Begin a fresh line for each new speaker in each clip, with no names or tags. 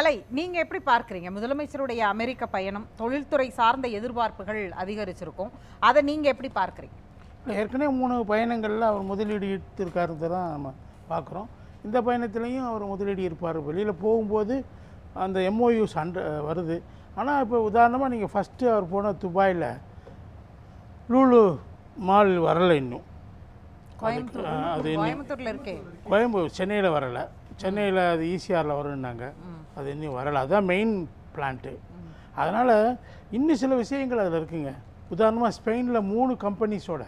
அலை நீங்க எப்படி பார்க்கறீங்க? முதலமைச்சருடைய அமெரிக்க பயணம் தொழில்துறை சார்ந்த எதிர்பார்ப்புகள் அதிகரிச்சிருக்கும். அதை நீங்க எப்படி பார்க்கறீங்க?
ஏற்கனவே மூணு பயணங்களில் அவர் முதலீடு ஈர்த்திருக்காருன்னு தான் நம்ம பார்க்குறோம். இந்த பயணத்துலேயும் அவர் முதலீடு இருப்பார் வெளியில் போகும்போது அந்த எம்ஓயு சண்டை வருது. ஆனால் இப்போ உதாரணமாக நீங்கள் ஃபஸ்ட்டு அவர் போன துபாயில் லூலு மால் வரலை இன்னும்.
கோயம்புத்தூர்
அது
கோயம்புத்தூர்ல இருக்கே.
கோயம்புத்தூர் சென்னையில் வரலை. சென்னையில் அது ஈசிஆரில் வரும்னாங்க. அது இன்னும் வரலை. அதுதான் மெயின் பிளான்ட்டு அதனால் இன்னும் சில விஷயங்கள் அதில் இருக்குங்க. உதாரணமாக ஸ்பெயினில் மூணு கம்பெனிஸோட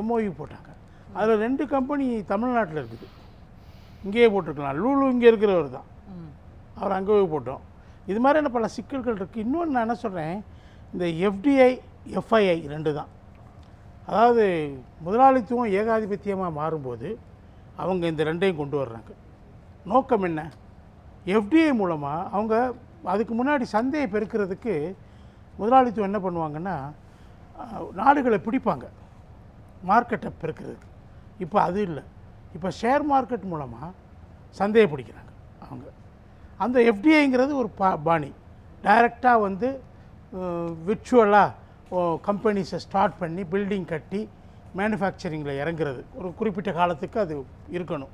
எம்ஓயு போட்டாங்க. அதில் ரெண்டு கம்பெனி தமிழ்நாட்டில் இருக்குது. இங்கேயே போட்டிருக்கலாம். லூலு இங்கே இருக்கிறவர் தான். அவர் அங்கே போய் போட்டோம். இது மாதிரியான பல சிக்கல்கள் இருக்குது இன்னொன்று நான் என்ன சொல்கிறேன் இந்த எஃப்டிஐ எஃப்ஐஐ ரெண்டு தான். அதாவது முதலாளித்துவம் ஏகாதிபத்தியமாக மாறும்போது அவங்க இந்த ரெண்டையும் கொண்டு வர்றாங்க. நோக்கம் என்ன? எஃப்டிஐ மூலமாக அவங்க அதுக்கு முன்னாடி சந்தையை பெருக்கிறதுக்கு முதலாளித்துவம் என்ன பண்ணுவாங்கன்னா நாடுகளை பிடிப்பாங்க. மார்க்கெட்டை பெருக்கிறதுக்கு. இப்போ அது இல்லை. இப்போ ஷேர் மார்க்கெட் மூலமாக சந்தையை பிடிக்கிறாங்க அவங்க. அந்த எஃப்டிஐங்கிறது ஒரு பா பாணி. டைரெக்டாக வந்து விர்ச்சுவலாக கம்பெனிஸை ஸ்டார்ட் பண்ணி பில்டிங் கட்டி மேனுஃபேக்சரிங்கில் இறங்குறது. ஒரு குறிப்பிட்ட காலத்துக்கு அது இருக்கணும்.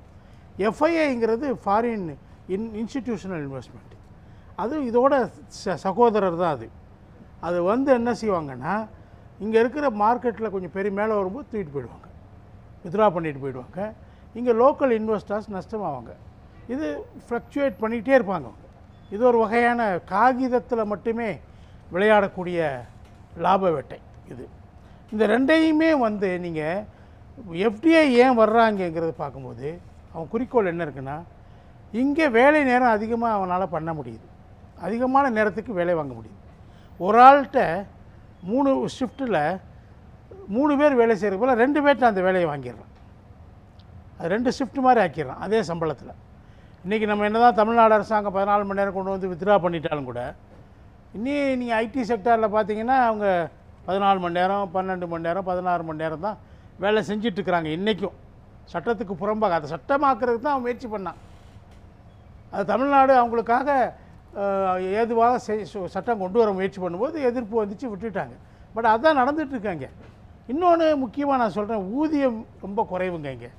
எஃப்ஐஐங்கிறது ஃபாரின் இன் இன்ஸ்டிடியூஷனல் இன்வெஸ்ட்மெண்ட் அது இதோட ச சகோதரர் தான் அது. அது வந்து என்ன செய்வாங்கன்னா இங்கே இருக்கிற மார்க்கெட்டில் கொஞ்சம் பெரிய மேலே வரும்போது தூக்கிட்டு போயிடுவாங்க. வித்ரா பண்ணிட்டு போயிடுவாங்க. இங்கே லோக்கல் இன்வெஸ்டர்ஸ் நஷ்டமாவாங்க. இது ஃப்ளக்சுவேட் பண்ணிகிட்டே இருப்பாங்க அவங்க. இது ஒரு வகையான காகிதத்தில் மட்டுமே விளையாடக்கூடிய லாப வேட்டை இது. இந்த ரெண்டையுமே வந்து நீங்கள் எஃப்டிஐ ஏன் வர்றாங்கங்கிறத பார்க்கும்போது அவன் குறிக்கோள் என்ன இருக்குன்னா இங்கே வேலை நேரம் அதிகமாக அவனால் பண்ண முடியுது. அதிகமான நேரத்துக்கு வேலை வாங்க முடியுது. ஒரு ஆள்கிட்ட மூணு ஷிஃப்ட்டில் மூணு பேர் வேலை செய்கிற போல் ரெண்டு பேர்கிட்ட அந்த வேலையை வாங்கிடுறான். அது ரெண்டு ஷிஃப்ட் மாதிரி ஆக்கிடுறான் அதே சம்பளத்தில். இன்றைக்கி நம்ம என்ன தான் தமிழ்நாடு அரசாங்கம் பதினாலு மணி நேரம் கொண்டு வந்து வித்ரா பண்ணிட்டாலும் கூட இன்னி நீங்கள் ஐடி செக்டாரில் பார்த்தீங்கன்னா அவங்க பதினாலு மணி நேரம் பன்னெண்டு மணி நேரம் பதினாறு மணி நேரம் தான் வேலை செஞ்சிட்ருக்குறாங்க இன்றைக்கும் சட்டத்துக்கு புறம்பாக அதை சட்டமாக்குறதுக்கு தான் அவன் முயற்சி பண்ணான். அது தமிழ்நாடு அவங்களுக்காக ஏதுவாக செய்- சு- சட்டம் கொண்டு வர முயற்சி பண்ணும்போது எதிர்ப்பு வந்துச்சு விட்டுட்டாங்க. பட் அதான் நடந்துகிட்ருக்காங்க இன்னொன்று முக்கியமாக நான் சொல்கிறேன் ஊதியம் ரொம்ப குறைவுங்க இங்கே.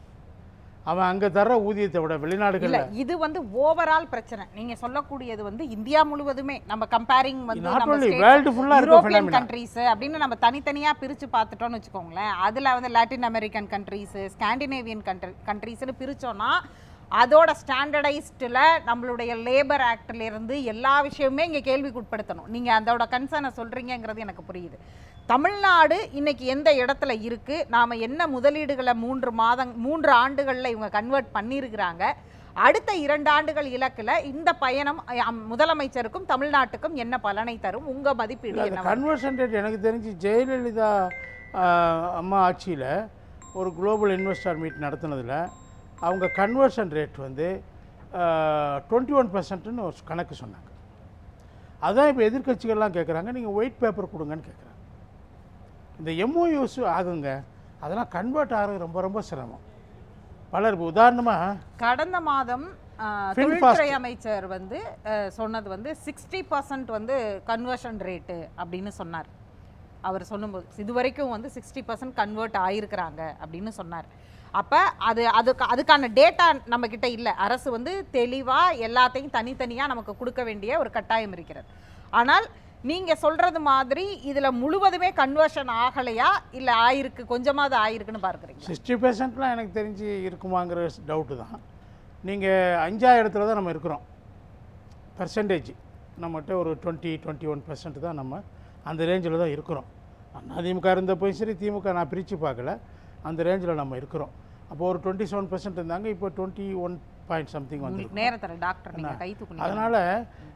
அவன் அங்கே தர்ற ஊதியத்தை விட வெளிநாடுகளில்
இது வந்து ஓவரால் பிரச்சனை. நீங்க சொல்லக்கூடியது வந்து இந்தியா முழுவதுமே நம்ம கம்பேரிங் வந்து யூரோப்பியன். கண்ட்ரீஸ் அப்படின்னு நம்ம தனித்தனியா பிரிச்சு பார்த்துட்டோம்னு வச்சுக்கோங்களேன். அதுல வந்து Latin American countries Scandinavian country கண்ட்ரீஸ்னு பிரிச்சோம்னா அதோட ஸ்டாண்டர்டைஸ்டில் நம்மளுடைய லேபர் ஆக்ட்ல இருந்து எல்லா விஷயமுமே இங்கே கேள்விக்குட்படுத்தணும். நீங்க அதோட கன்சர்னை சொல்றீங்கங்கிறது எனக்கு புரியுது. தமிழ்நாடு இன்னைக்கு எந்த இடத்துல இருக்கு? நாம என்ன முதலீடுகளை மூன்று மாதம் மூன்று ஆண்டுகள்ல இவங்க கன்வெர்ட் பண்ணியிருக்கிறாங்க அடுத்த இரண்டு ஆண்டுகள் இலக்குல இந்த பயணம் முதலமைச்சருக்கும் தமிழ்நாட்டுக்கும் என்ன பலனை தரும்? உங்க மதிப்பீடு என்ன
கன்வர்ஷன் ரேட் எனக்கு தெரிஞ்சு ஜெயலலிதா அம்மா ஆட்சியில் ஒரு குளோபல் இன்வெஸ்டர் மீட் நடத்துனதில் அவங்க கன்வர்ஷன் ரேட் வந்து டுவெண்ட்டி ஒன் பர்சன்ட்னு ஒரு கணக்கு சொன்னாங்க. அதான் இப்போ எதிர்க்கட்சிகள்லாம் கேட்குறாங்க நீங்கள் ஒயிட் பேப்பர் கொடுங்கன்னு கேட்குறாங்க இந்த எம்ஓயூஸ் ஆகுங்க. அதெல்லாம் கன்வெர்ட் ஆகிறது ரொம்ப ரொம்ப சிரமம். பலர் உதாரணமாக
கடந்த மாதம். தொழில்துறை அமைச்சர் வந்து சொன்னது வந்து சிக்ஸ்டி பர்சன்ட் வந்து கன்வர்ஷன் ரேட்டு அப்படின்னு சொன்னார். அவர் சொல்லும்போது இது வரைக்கும் வந்து சிக்ஸ்டி பர்சன்ட் கன்வெர்ட் ஆயிருக்கிறாங்க அப்படின்னு சொன்னார். அப்போ அது அதுக்கு அதுக்கான டேட்டா நம்ம கிட்ட இல்லை. அரசு வந்து தெளிவாக எல்லாத்தையும் தனித்தனியாக நமக்கு கொடுக்க வேண்டிய ஒரு கட்டாயம் இருக்கிறது. ஆனால் நீங்க சொல்றது மாதிரி இதுல முழுவதுமே கன்வர்ஷன் ஆகலையா? இல்ல ஆயிருக்கு கொஞ்சமாவது ஆயிருக்குன்னு பார்க்குறீங்க
சிக்ஸ்டி பெர்சன்ட்லாம் எனக்கு தெரிஞ்சு இருக்குமாங்கிற டவுட்டு தான். நீங்கள் அஞ்சாவது இடத்துல தான் நம்ம இருக்கிறோம். பர்சன்டேஜ் நம்மகிட்ட ஒரு டுவெண்ட்டி டுவெண்ட்டி ஒன் பர்சன்ட் தான் நம்ம அந்த ரேஞ்சில் தான் இருக்கிறோம். அதிமுக இருந்தப்போயும் சரி திமுக நான் பிரித்து பார்க்கல. அந்த ரேஞ்சில் நம்ம இருக்கிறோம். அப்போ ஒரு டுவெண்ட்டி செவன் பர்சன்ட் இருந்தாங்க இப்போ டுவெண்ட்டி ஒன் பாயிண்ட் சம்திங் வந்து
நேரத்தில் டாக்டர்
அதனால்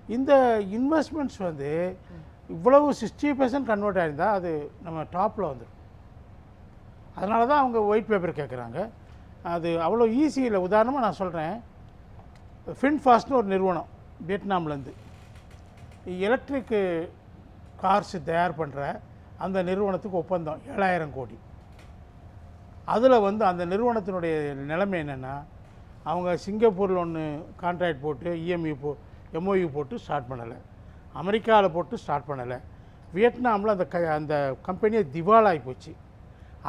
இந்த இன்வெஸ்ட்மெண்ட்ஸ் வந்து இவ்வளவு சிக்ஸ்டி பர்சன்ட் கன்வெர்ட் ஆகிருந்தால் அது நம்ம டாப்பில் வந்துடும் அதனால தான் அவங்க ஒயிட் பேப்பர் கேட்குறாங்க அது அவ்வளோ ஈஸி இல்லை. உதாரணமாக நான் சொல்கிறேன் ஃபின்ஃபாஸ்ட்னு ஒரு நிறுவனம் வியட்நாம்லேருந்து எலக்ட்ரிக்கு கார்ஸ் தயார் பண்ணுற அந்த நிறுவனத்துக்கு ஒப்பந்தம் ஏழாயிரம் கோடி. அதில் வந்து அந்த நிறுவனத்தினுடைய நிலைமை என்னென்னா அவங்க சிங்கப்பூரில் ஒன்று கான்ட்ராக்ட் போட்டு இஎம்இ போ எம்ஓயு போட்டு ஸ்டார்ட் பண்ணலை. அமெரிக்காவில் போட்டு ஸ்டார்ட் பண்ணலை. வியட்நாமில் அந்த க அந்த கம்பெனியை திவாலாகி போச்சு.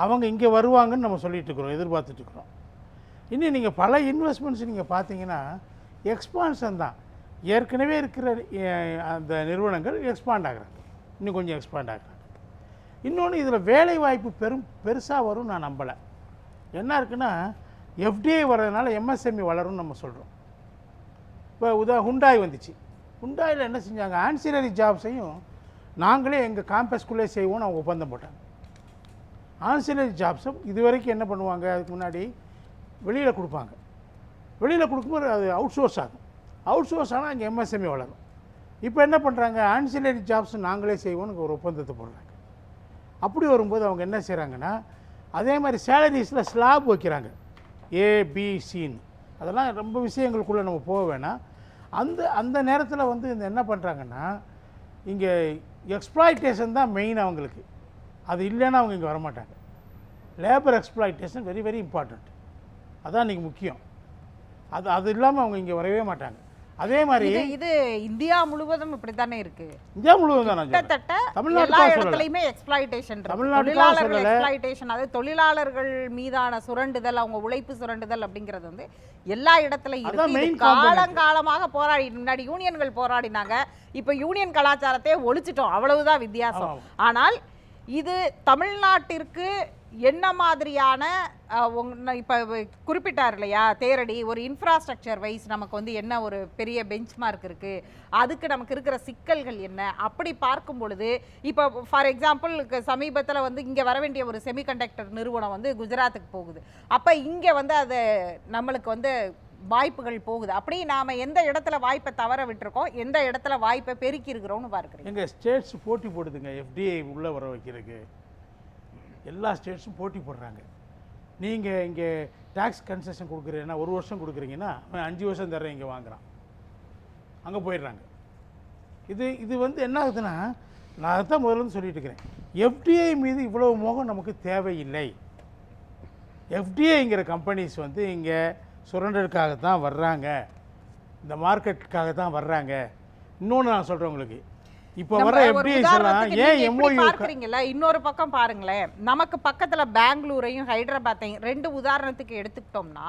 அவங்க இங்கே வருவாங்கன்னு நம்ம சொல்லிகிட்ருக்குறோம் இருக்கிறோம் இன்னும் நீங்கள் பல இன்வெஸ்ட்மெண்ட்ஸ் நீங்கள் பார்த்தீங்கன்னா எக்ஸ்பான்ஷன் தான். ஏற்கனவே இருக்கிற அந்த நிறுவனங்கள் எக்ஸ்பாண்ட் ஆகிறாங்க. இன்னும் கொஞ்சம் எக்ஸ்பாண்ட் ஆகுறாங்க. இன்னொன்று இதில் வேலை வாய்ப்பு பெரும் பெருசாக வரும் நான் நம்பலை. என்ன இருக்குன்னா எஃப்டிஐ வர்றதுனால எம்எஸ்எம்இ வளரும்னு நம்ம சொல்கிறோம் இப்போ உதா ஹுண்டாய் வந்துச்சு. ஹுண்டாயில் என்ன செஞ்சாங்க? ஆன்சிலரி ஜாப்ஸையும் நாங்களே எங்கள் காம்பஸ்குள்ளே செய்வோம்னு அவங்க ஒப்பந்தம் போட்டாங்க. ஆன்சிலரி ஜாப்ஸும் இது வரைக்கும் என்ன பண்ணுவாங்க? அதுக்கு முன்னாடி வெளியில் கொடுப்பாங்க. வெளியில் கொடுக்கும்போது அது அவுட் சோர்ஸ் ஆகும் அவுட் சோர்ஸ் ஆனால் அங்கே எம்எஸ்எம்இ வளரும். இப்போ என்ன பண்ணுறாங்க ஆன்சிலரி ஜாப்ஸ் நாங்களே செய்வோம்னு ஒரு ஒப்பந்தத்தை போடுறாங்க. அப்படி வரும்போது அவங்க என்ன செய்கிறாங்கன்னா அதே மாதிரி சேலரிஸில் ஸ்லாப் வைக்கிறாங்க. ஏபிசின்னு அதெல்லாம் ரொம்ப விஷயங்களுக்குள்ளே நம்ம போக வேணாம். அந்த அந்த நேரத்தில் வந்து இந்த என்ன பண்ணுறாங்கன்னா இங்கே எக்ஸ்ப்ளாய்டேஷன் தான் மெயின் அவங்களுக்கு. அது இல்லைன்னா அவங்க இங்கே வரமாட்டாங்க. Labour exploitation very very important அதான் இன்றைக்கி முக்கியம். அது அது இல்லாமல் அவங்க இங்கே வரவே மாட்டாங்க. அதே மாதிரி
இது இந்தியா முழுவதும் இப்படித்தானே இருக்கு
இந்தியா முழுவதும் தான்.
கிட்டத்தட்ட எல்லா இடத்துலயுமே எக்ஸ்பிளாய்டேஷன் தொழிலாளர்கள். எக்ஸ்பிளாய்டேஷன் அது தொழிலாளர்கள் மீதான சுரண்டுதல் அவங்க உழைப்பு சுரண்டுதல் அப்படிங்கிறது வந்து எல்லா இடத்துலயும் இருக்கு. காலங்காலமாக போராடி முன்னாடி யூனியன்கள் போராடினாங்க இப்ப யூனியன் கலாச்சாரத்தை ஒழிச்சிட்டோம் அவ்வளவுதான் வித்தியாசம். ஆனால் இது தமிழ்நாட்டிற்கு என்ன மாதிரியான இப்போ குறிப்பிட்டார் இல்லையா தேரடி ஒரு இன்ஃப்ராஸ்ட்ரக்சர் வைஸ் நமக்கு வந்து என்ன ஒரு பெரிய பெஞ்ச் மார்க் இருக்குது அதுக்கு நமக்கு இருக்கிற சிக்கல்கள் என்ன அப்படி பார்க்கும் பொழுது இப்போ ஃபார் எக்ஸாம்பிள் சமீபத்தில் வந்து இங்கே வர வேண்டிய ஒரு செமிகண்டக்டர் நிறுவனம் வந்து குஜராத்துக்கு போகுது. அப்போ இங்கே வந்து அது நம்மளுக்கு வந்து வாய்ப்புகள் போகுது. அப்படி நாம் எந்த இடத்துல வாய்ப்பை தவற விட்டுருக்கோம் எந்த இடத்துல வாய்ப்பை பெருக்கி இருக்கிறோம்னு பார்க்குறீங்க?
எங்கள் ஸ்டேட்ஸ் போட்டி போடுதுங்க எஃப்டிஐ உள்ளே வர வைக்கிறதுக்கு. எல்லா ஸ்டேட்ஸும் போட்டி போடுறாங்க. நீங்கள் இங்கே டேக்ஸ் கன்செஷன் கொடுக்குறீங்கன்னா ஒரு வருஷம் கொடுக்குறீங்கன்னா அவன் அஞ்சு வருஷம் தர்றேன் இங்கே வாங்குறான். அங்கே போயிடுறாங்க. இது இது வந்து என்ன ஆகுதுன்னா நான் தான் முதல்ல சொல்லிட்டு இருக்கிறேன். எஃப்டிஐ மீது இவ்வளவு மோகம் நமக்கு தேவையில்லை. எஃப்டிஐங்கிற கம்பெனிஸ் வந்து இங்கே சுரண்டலுக்காக தான் வர்றாங்க. இந்த மார்க்கெட்டுக்காக தான் வர்றாங்க. இன்னொன்று நான் சொல்கிறேன் உங்களுக்கு. இப்போ வர எஃப்டிஐஸ் எல்லாம் ஏன் எம்ஓயு
பார்க்கறீங்கல்ல? இன்னொரு பக்கம் பாருங்களேன். நமக்கு பக்கத்துல பெங்களூரையும் ஹைதராபாத்தையும் ரெண்டு உதாரணத்துக்கு எடுத்துக்கிட்டோம்னா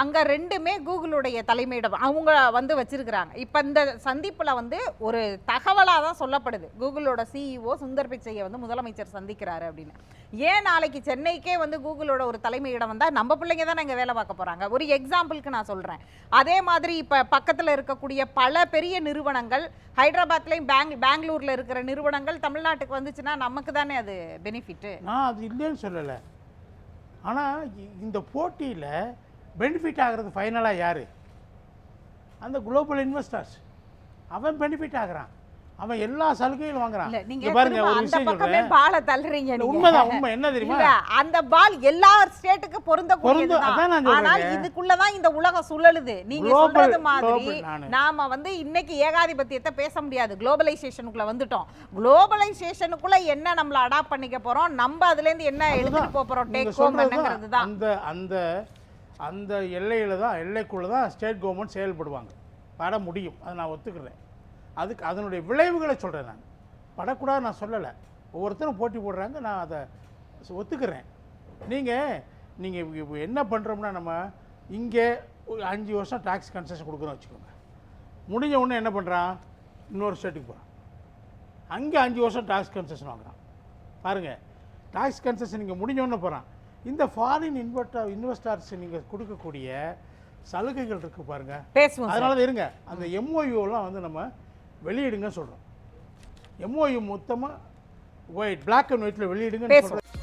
அங்கே ரெண்டுமே கூகுளுடைய தலைமையிடம் அவங்க வந்து வச்சுருக்கிறாங்க. இப்போ இந்த சந்திப்பில் வந்து ஒரு தகவலாக தான் சொல்லப்படுது. கூகுளோட சிஇஓ சுந்தர் பிச்சையை வந்து முதலமைச்சர் சந்திக்கிறாரு அப்படின்னு. ஏன் நாளைக்கு சென்னைக்கே வந்து கூகுளோட ஒரு தலைமையிடம் வந்தால் நம்ம பிள்ளைங்க தான் இங்கே வேலை பார்க்க போகிறாங்க ஒரு எக்ஸாம்பிளுக்கு நான் சொல்கிறேன் அதே மாதிரி இப்போ பக்கத்தில் இருக்கக்கூடிய பல பெரிய நிறுவனங்கள் ஹைதராபாத்லேயும் பேங் பெங்களூரில் இருக்கிற நிறுவனங்கள் தமிழ்நாட்டுக்கு வந்துச்சுன்னா நமக்கு தானே அது பெனிஃபிட்டு
நான் அது இல்லைன்னு சொல்லலை. ஆனால் இந்த போட்டியில் பெனிஃபிட் ஆகிறது ஃபைனலாக யார்? அந்த குளோபல் இன்வெஸ்டர்ஸ் அவன் பெனிஃபிட் ஆகுறான். அவன் எல்லா சலுகைகளும் வாங்குறான்.
நீங்க
பாருங்க ஒரு விஷயம் சொல்றேன்.
பால தள்ளுறீங்க.
உண்மைதான் உண்மை. என்ன தெரியுமா?
அந்த பால் எல்லா ஸ்டேட்டுக்கு
நான் சொல்றேங்க.
ஆனால் இதுக்குள்ளதான் இந்த உலகம் சுழலுது. நீங்க சொல்றது மாதிரி. நாம வந்து இன்னைக்கு ஏகாதிபத்தியத்தை பேச முடியாது. குளோபலைசேஷனுக்குள்ள வந்துட்டோம். குளோபலைசேஷனுக்குள்ள என்ன நம்மள அடாப்ட் பண்ணிக்க போறோம்? நம்ம அதுல இருந்து என்ன எடுத்துட்டு போப் போறோம்? டேக் ஹோம் என்னங்கிறது தான்
அந்த அந்த அந்த எல்லையில் தான் எல்லைக்குள்ளே தான் ஸ்டேட் கவர்மெண்ட் செயல்படுவாங்க. பட முடியும். அதை நான் ஒத்துக்கிறேன். அதுக்கு அதனுடைய விளைவுகளை சொல்கிறேன் நான். படக்கூடாது நான் சொல்லலை. ஒவ்வொருத்தரும் போட்டி போடுறாங்க. நான் அதை ஒத்துக்கிறேன். நீங்கள் நீங்கள் என்ன பண்ணுறோம்னா நம்ம இங்கே அஞ்சு வருஷம் டேக்ஸ் கன்செஷன் கொடுக்குறோம் வச்சுக்கோங்க. முடிஞ்ச உடனே என்ன பண்ணுறான் இன்னொரு ஸ்டேட்டுக்கு போகிறான் அங்கே அஞ்சு வருஷம் டேக்ஸ் கன்செஷன் வாங்குறான். பாருங்கள் டாக்ஸ் கன்செஷன் இங்கே முடிஞ்ச உடனே போகிறான் இந்த ஃபாரின் இன்வெர்டர் இன்வெஸ்டர்ஸ் நீங்கள் கொடுக்கக்கூடிய சலுகைகள் இருக்குது பாருங்கள்
பேசுவோம் சார்.
அதனால தான் இருங்க அந்த எம்ஓயூலாம் வந்து நம்ம வெளியிடுங்க சொல்கிறோம் எம்ஓயு மொத்தமாக ஒயிட் பிளாக் அண்ட் ஒயிட்டில் வெளியிடுங்கன்னு. சொல்கிறோம்